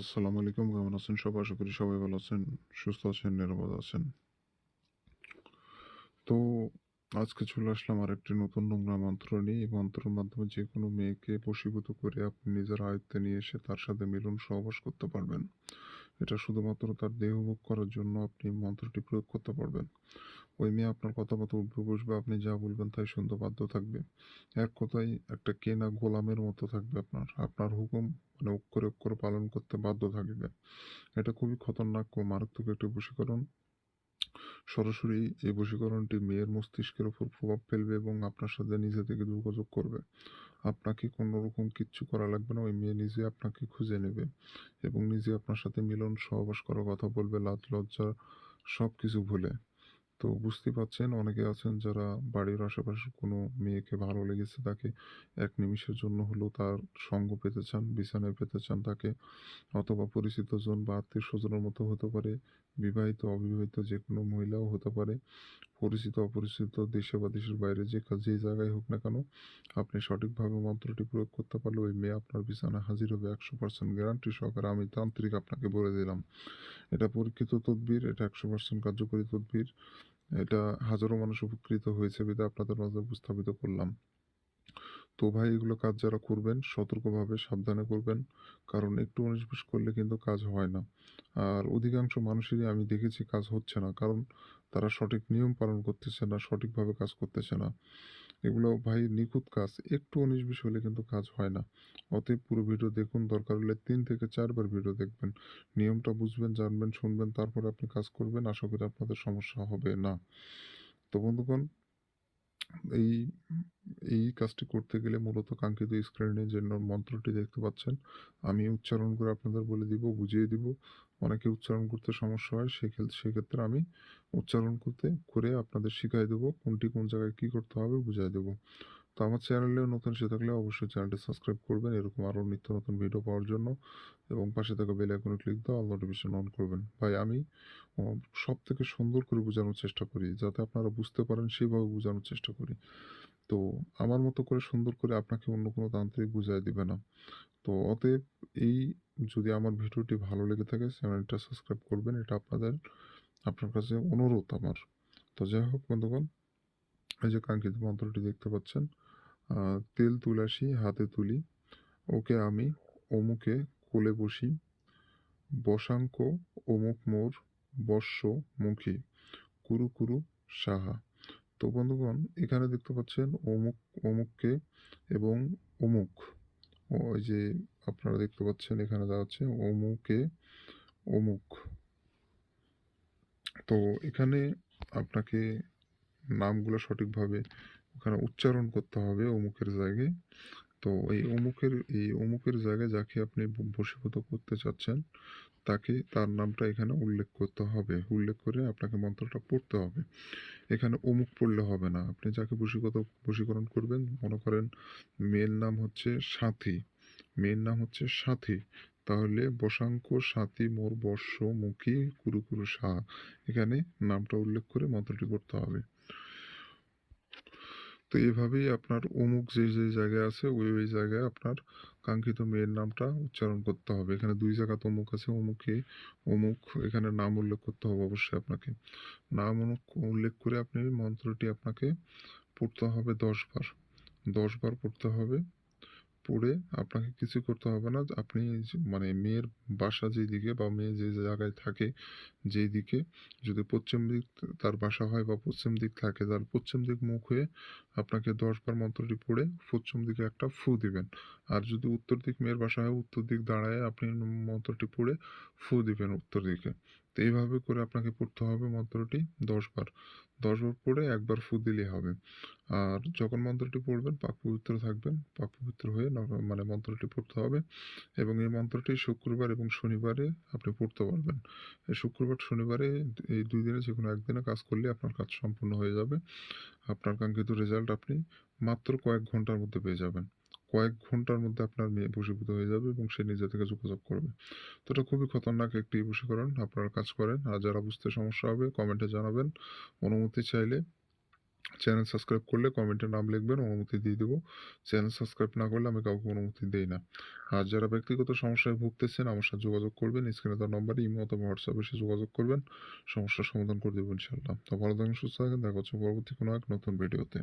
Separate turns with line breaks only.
আসসালামু আলাইকুম, কেমন আছেন সবাই আশা করি সবাই ভালো আছেন, সুস্থ আছেন, নিরাপদ আছেন। তো আজকে চলে আসলাম আর একটি নতুন নোংরা মন্ত্র নিয়ে। এই মন্ত্রের মাধ্যমে যে কোনো মেয়েকে বশীভূত করে আপনি নিজের আয়ত্তে নিয়ে এসে তার সাথে মিলন সহবাস করতে পারবেন। এটা শুধুমাত্র তার দেহ ভোগ করার জন্য আপনি মন্ত্রটি প্রয়োগ করতে পারবেন। ওই মেয়ে আপনার কথা মতো উঠবে, বসবে, আপনি যা বলবেন তাই শুনতে বাধ্য থাকবে। এক কথায় একটা কেনা গোলামের মতো থাকবে আপনার। আপনার হুকুম মানে অক্ষরে অক্ষরে পালন করতে বাধ্য থাকবে। এটা খুবই খতরনাক ও মারাত্মক একটি বশীকরণ সরাসরি এই বশীকরণটি মেয়ের মস্তিষ্কের ওপর প্রভাব ফেলবে এবং আপনার সাথে নিজে থেকে যোগাযোগ করবে। আপনাকে কোনোরকম কিচ্ছু করা লাগবে না, ওই মেয়ে নিজে আপনাকে খুঁজে নেবে এবং নিজে আপনার সাথে মিলন, সহবাস করার কথা বলবে, লাজ, লজ্জা সব কিছু ভুলে। তো বুঝতে পারছেন। অনেকে আছেন যারা বাড়ির আশেপাশে কোনো মেয়েকে ভালো লেগেছে তাকে এক নিমিষের জন্য হলেও তার সঙ্গ পেতে চান, বিছানায় পেতে চান তাকে, অথবা পরিচিত জন বা আত্মীয় স্বজনের মতো হতে পারে, বিবাহিত, অবিবাহিত যে কোনো মহিলাও হতে পারে। পরিচিত, অপরিচিত, দেশে বা দেশের বাইরে যে যে জায়গায় হোক না কেন, আপনি সঠিকভাবে মন্ত্রটি প্রয়োগ করতে পারলে ওই মেয়ে আপনার বিছানায় হাজির হবে। একশো পার্সেন্ট গ্যারান্টি সহকারে আমি তান্ত্রিক আপনাকে বলে দিলাম। এটা পরীক্ষিত তদবির, এটা একশো পার্সেন্ট কার্যকরী তদবির, এটা হাজারো মানুষ উপকৃত হয়েছে বিধে আপনাদের মাঝে উপস্থাপিত করলাম। তো ভাই, এগুলো কাজ যারা করবেন, সতর্কভাবে সাবধানে করবেন, কারণ একটু উনিশ করলে কিন্তু কাজ হয় না। আর অধিকাংশ মানুষেরই আমি দেখেছি কাজ হচ্ছে না, কারণ তারা সঠিক নিয়ম পালন করতেছে না, সঠিকভাবে কাজ করতেছে না। এগুলো ভাই নিখুঁত কাজ। একটু উনিশ বিশ হলে কিন্তু কাজ হয় না। অতএব পুরো ভিডিও দেখুন, দরকার হলে তিন থেকে চারবার ভিডিও দেখবেন। নিয়মটা বুঝবেন, জানবেন, শুনবেন, তারপরে আপনি কাজ করবেন। আশা করি আপনাদের সমস্যা হবে না। তো বন্ধুগণ, এই এই কাজটি করতে গেলে মূলত কাঙ্ক্ষিত স্ক্রিনে যে মন্ত্রটি দেখতে পাচ্ছেন। আমি উচ্চারণ করে আপনাদের বলে দিব, বুঝিয়ে দিব। অনেকে উচ্চারণ করতে সমস্যা হয় সেক্ষেত্রে সেক্ষেত্রে আমি উচ্চারণ করতে, করে আপনাদের শিখাই দেবো কোনটি কোন জায়গায় কি করতে হবে বুঝিয়ে দেবো। তো আমার চ্যানেলেও নতুন সে থাকলে অবশ্যই চ্যানেলটি সাবস্ক্রাইব করবেন, এরকম আরও নিত্য নতুন ভিডিও পাওয়ার জন্য। এবং পাশে থাকা বেল আইকনে ক্লিক দাও অল নোটিফিকেশন অন করবেন। ভাই, আমি সব থেকে সুন্দর করে বোঝানোর চেষ্টা করি, যাতে আপনারা বুঝতে পারেন সেভাবে বোঝানোর চেষ্টা করি। তো আমার মতো করে সুন্দর করে আপনাকে অন্য কোনো তান্ত্রিক বুঝাই দিবে না। তো অতএব এই যদি আমার ভিডিওটি ভালো লেগে থাকে চ্যানেলটা সাবস্ক্রাইব করবেন, এটা আপনাদের আপনার কাছে অনুরোধ আমার। তো যাই হোক বন্ধুগণ, এই যে কাঙ্ক্ষিত মন্ত্রটি দেখতে পাচ্ছেন তেল তুলাসি, হাতে তুলি, ওকে আমি অমুকে কোলে বসি, বসাঙ্ক, অমুক মোর, বর্ষ, মুখী, কুরু কুরু, সাহা। তো বন্ধুগণ, এখানে দেখতে পাচ্ছেন অমুক, অমুককে এবং অমুক ওই যে আপনারা দেখতে পাচ্ছেন এখানে দেওয়া আছে অমুকে অমুক। তো এখানে আপনাকে নামগুলো সঠিকভাবে ওখানে উচ্চারণ করতে হবে অমুকের জায়গায়। তো এই অমুকের এই অমুকের জায়গায় যাকে আপনি ব- বশীভূত করতে চাচ্ছেন, তাকে তার নামটা এখানে উল্লেখ করতে হবে। উল্লেখ করে আপনাকে মন্ত্রটা পড়তে হবে। এখানে অমুক পড়লে হবে না। আপনি যাকে বশীগত, বশীকরণ করবেন, মনে করেন মেয়ের নাম হচ্ছে সাথী। মেয়ের নাম হচ্ছে সাথী। তাহলে বসাঙ্ক সাথী মোর বর্ষ মুখী কুরু কুরু সাহা। এখানে নামটা উল্লেখ করে মন্ত্রটি করতে হবে। তো এভাবেই আপনার অমুক যে যে জায়গায় আছে, ওই ওই জায়গায় আপনার কাঙ্ক্ষিত মেয়ের নামটা উচ্চারণ করতে হবে। এখানে দুই জায়গাতে অমুক আছে, অমুকে অমুক এখানে নাম উল্লেখ করতে হবে অবশ্যই আপনাকে। নাম উল্লেখ করে আপনি মন্ত্রটি আপনাকে পড়তে হবে দশ বার। দশ বার পড়তে হবে। পড়ে আপনাকে কিছু করতে হবে না। আপনি মানে মেয়ের বাসা যেদিকে বা মেয়ে যে জায়গায় থাকে যেই দিকে যদি পশ্চিম দিক তার বাসা হয় বা পশ্চিম দিক থাকে, তার পশ্চিম দিক মুখ হয়ে আপনাকে দশ বার মন্ত্রটি পড়ে পশ্চিম দিকে একটা ফু দিবেন। আর যদি উত্তর দিক মেয়ের বাসা হয় উত্তর দিক দাঁড়ায়, আপনি মন্ত্রটি পড়ে ফু দিবেন উত্তর দিকে। তো এইভাবে করে আপনাকে পড়তে হবে মন্ত্রটি দশ বার। দশ বার পড়ে একবার ফু দিলে হবে। আর যখন মন্ত্রটি পড়বেন, পাক পবিত্র থাকবেন, পাক পবিত্র হয়ে মানে মন্ত্রটি পড়তে হবে এবং এই মন্ত্রটি শুক্রবার এবং শনিবারে আপনি পড়তে পারবেন। শুক্রবার, শনিবারে এই দুই দিনে যে কোনো একদিনে কাজ করলে আপনার কাজ সম্পূর্ণ হয়ে যাবে। আপনার কাঙ্ক্ষিত রেজাল্ট আপনি মাত্র কয়েক ঘণ্টার মধ্যে পেয়ে যাবেন। কয়েক ঘণ্টার মধ্যে আপনার মেয়ে বশীভূত হয়ে যাবে এবং সে নিজে থেকে যোগাযোগ করবে। তো এটা খুবই খতরনাক একটি বশীকরণ আপনারা কাজ করেন। আর যারা বুঝতে সমস্যা হবে কমেন্টে জানাবেন। অনুমতি চাইলে চ্যানেল সাবস্ক্রাইব করলে কমেন্টে নাম লিখবেন, অনুমতি দিয়ে দেবো। চ্যানেল সাবস্ক্রাইব না করলে আমি কাউকে অনুমতি দেই না। আর যারা ব্যক্তিগত সমস্যায় ভুগতেছেন, আমার সাথে যোগাযোগ করবেন। স্ক্রিনে দেওয়া নম্বরে ইমো অথবা হোয়াটসঅ্যাপে এসে যোগাযোগ করবেন। সমস্যার সমাধান করে দেবো ইনশাল্লাহ তো ভালো থাকেন, সুস্থ থাকেন। দেখা হচ্ছে পরবর্তী কোনো এক নতুন ভিডিওতে